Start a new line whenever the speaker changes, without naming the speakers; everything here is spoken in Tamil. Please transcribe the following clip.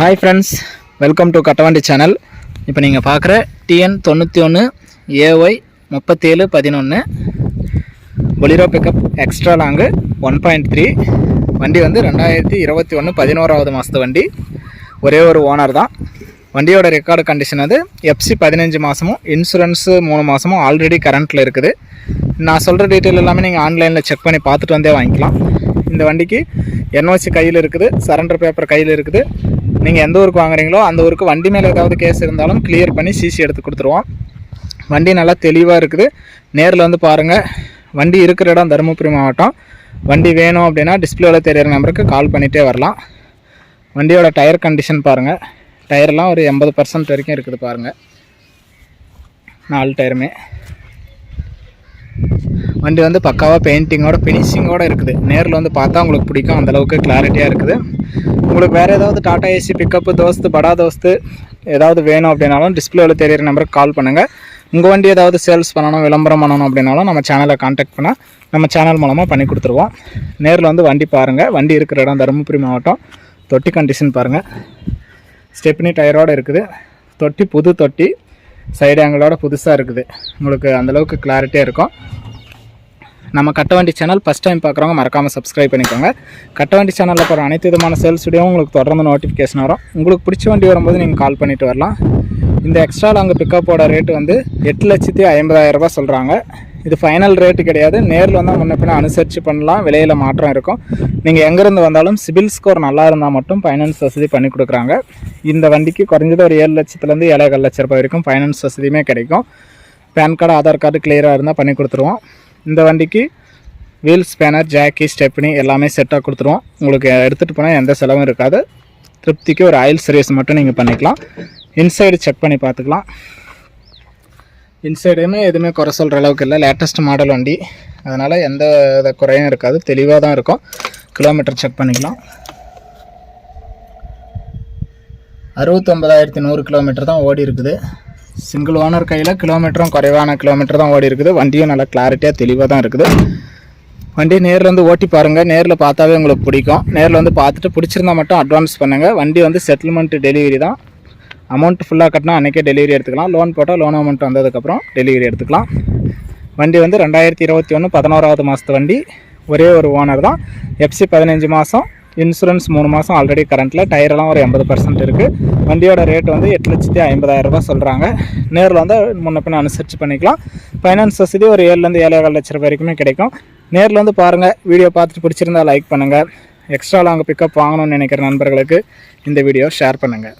Hi friends welcome to Kattavandi channel இப்போ நீங்கள் பார்க்குற டிஎன் தொண்ணூற்றி ஒன்று ஏஒய் முப்பத்தேழு பதினொன்று Bolero pickup extra long one point three வண்டி வந்து ரெண்டாயிரத்தி இருபத்தி ஒன்று பதினோராவது மாதத்து வண்டி. ஒரே ஒரு ஓனர் தான். வண்டியோட ரெக்கார்டு கண்டிஷன் அது எஃப்சி பதினஞ்சு மாதமும் இன்சூரன்ஸு மூணு மாதமும் ஆல்ரெடி கரண்ட்டில் இருக்குது. நான் சொல்கிற டீட்டெயில் எல்லாமே நீங்கள் ஆன்லைனில் செக் பண்ணி பார்த்துட்டு வந்தே வாங்கிக்கலாம். இந்த வண்டிக்கு என்ஓசி கையில் இருக்குது சரண்டர் பேப்பர் கையில் இருக்குது. நீங்கள் எந்த ஊருக்கு வாங்குறீங்களோ அந்த ஊருக்கு வண்டி மேலே ஏதாவது கேஸ் இருந்தாலும் கிளியர் பண்ணி சிசி எடுத்து கொடுத்துருவோம். வண்டி நல்லா தெளிவாக இருக்குது. நேரில் வந்து பாருங்கள் வண்டி இருக்கிற இடம் தருமபுரி மாவட்டம். வண்டி வேணும் அப்படின்னா டிஸ்பிளேவில் தெரியிற நம்பருக்கு கால் பண்ணிகிட்டே வரலாம். வண்டியோட டயர் கண்டிஷன் பாருங்கள் டயர்லாம் ஒரு எண்பது பர்சன்ட் வரைக்கும் இருக்குது பாருங்கள் நாலு டயருமே வண்டி வந்து பக்காவாக பெயிண்டிங்கோட ஃபினிஷிங்கோடு இருக்குது. நேரில் வந்து பார்த்தா உங்களுக்கு பிடிக்கும். அந்தளவுக்கு கிளாரிட்டியாக இருக்குது. உங்களுக்கு வேறு ஏதாவது டாடா ஏசி பிக்கப்பு தோஸ்து படா தோஸ்து ஏதாவது வேணும் அப்படின்னாலும் டிஸ்பிளேவில் தெரியிற நம்பருக்கு கால் பண்ணுங்கள் உங்கள் வண்டி ஏதாவது சேல்ஸ் பண்ணணும் விளம்பரம் பண்ணணும் அப்படின்னாலும் நம்ம சேனலை காண்டாக்ட் பண்ணால் நம்ம சேனல் மூலமாக பண்ணி கொடுத்துருவோம். நேரில் வந்து வண்டி பாருங்கள் வண்டி இருக்கிற இடம் தருமபுரி மாவட்டம். தொட்டி கண்டிஷன் பாருங்கள் ஸ்டெப்னி டயரோடு இருக்குது. தொட்டி புது தொட்டி. சைடு ஆங்கிளோட புதுசாக இருக்குது. உங்களுக்கு அந்தளவுக்கு கிளாரிட்டியாக இருக்கும். நம்ம கட்டவண்டி சேனல் ஃபஸ்ட் டைம் பார்க்குறவங்க மறக்காமல் சப்ஸ்கிரைப் பண்ணிக்கோங்க. கட்டவண்டி சேனலில் போகிற அனைத்து விதமான சேல்ஸ் வீடியோவும் உங்களுக்கு தொடர்ந்து நோட்டிஃபிகேஷன் வரும். உங்களுக்கு பிடிச்ச வண்டி வரும்போது நீங்கள் கால் பண்ணிட்டு வரலாம். இந்த எக்ஸ்ட்ரா லாங் பிக்கப்போட ரேட்டு வந்து எட்டு லட்சத்தி ஐம்பதாயிரம் சொல்கிறாங்க இது ஃபைனல் ரேட்டு கிடையாது. நேரில் வந்தால் முன்ன பின்ன அனுசரித்து பண்ணலாம். விலையில் மாற்றம் இருக்கும். நீங்கள் எங்கேருந்து வந்தாலும் சிபில் ஸ்கோர் நல்லா இருந்தால் மட்டும் ஃபைனான்ஸ் வசதி பண்ணி கொடுக்குறாங்க. இந்த வண்டிக்கு குறைஞ்சது ஒரு ஏழு லட்சத்துலேருந்து ஏழேகால் லட்ச ரூபாய் வரைக்கும் ஃபைனான்ஸ் வசதியுமே கிடைக்கும். பேன் கார்டு ஆதார் கார்டு கிளியராக இருந்தால் பண்ணி கொடுத்துருவோம். இந்த வண்டிக்கு வீல் ஸ்பேனர் ஜாக்கி ஸ்டெப்னி எல்லாமே செட்டாக கொடுத்துருவோம். உங்களுக்கு எடுத்துகிட்டு போனால் எந்த செலவும் இருக்காது. திருப்திக்கு ஒரு ஆயில் சர்வீஸ் மட்டும் நீங்கள் பண்ணிக்கலாம். இன்சைடு செக் பண்ணி பார்த்துக்கலாம். இன்சைடுமே எதுவுமே குறை சொல்கிற அளவுக்கு இல்லை. லேட்டஸ்ட் மாடல் வண்டி. அதனால் எந்த வித குறையும் இருக்காது. தெளிவாக தான் இருக்கும். கிலோமீட்டர் செக் பண்ணிக்கலாம். அறுபத்தொம்பதாயிரத்தி நூறு கிலோமீட்டர் தான் ஓடி இருக்குது. சிங்கிள் ஓனர் கையில் கிலோமீட்டரும் குறைவான கிலோமீட்டர் தான் ஓடி இருக்குது. வண்டியும் நல்லா கிளாரிட்டியாக தெளிவாக தான் இருக்குது. வண்டி நேரில் வந்து ஓட்டி பாருங்கள் நேரில் பார்த்தாவே உங்களுக்கு பிடிக்கும். நேரில் வந்து பார்த்துட்டு பிடிச்சிருந்தா மட்டும் அட்வான்ஸ் பண்ணுங்கள் வண்டி வந்து செட்டில்மெண்ட் டெலிவரி தான். அமௌண்ட் ஃபுல்லாக கட்டினா அன்றைக்கே டெலிவரி எடுத்துக்கலாம். லோன் போட்டால் லோன் அமௌண்ட் வந்ததுக்கப்புறம் டெலிவரி எடுத்துக்கலாம். வண்டி வந்து ரெண்டாயிரத்தி இருபத்தி ஒன்று பதினோராவது மாதத்து வண்டி. ஒரே ஒரு ஓனர் தான். எஃப்சி பதினஞ்சு மாதம் இன்சூரன்ஸ் மூணு மாதம் ஆல்ரெடி கரண்ட்டில் டயரெல்லாம் ஒரு எண்பது பர்சன்ட் இருக்குது வண்டியோட ரேட் வந்து எட்டு லட்சத்தி ஐம்பதாயிரம் ரூபாய் சொல்கிறாங்க நேரில் வந்து முன்ன பின்ன அனுசரித்து பண்ணிக்கலாம். ஃபைனான்ஸ் வசதி ஒரு ஏழுலேருந்து ஏழேகால் லட்ச ரூபாய் வரைக்குமே கிடைக்கும். நேரில் வந்து பாருங்கள் வீடியோ பார்த்துட்டு பிடிச்சிருந்தா லைக் பண்ணுங்கள் எக்ஸ்ட்ரா லாங் பிக்கப் வாங்கணும்னு நினைக்கிற நண்பர்களுக்கு இந்த வீடியோ ஷேர் பண்ணுங்கள்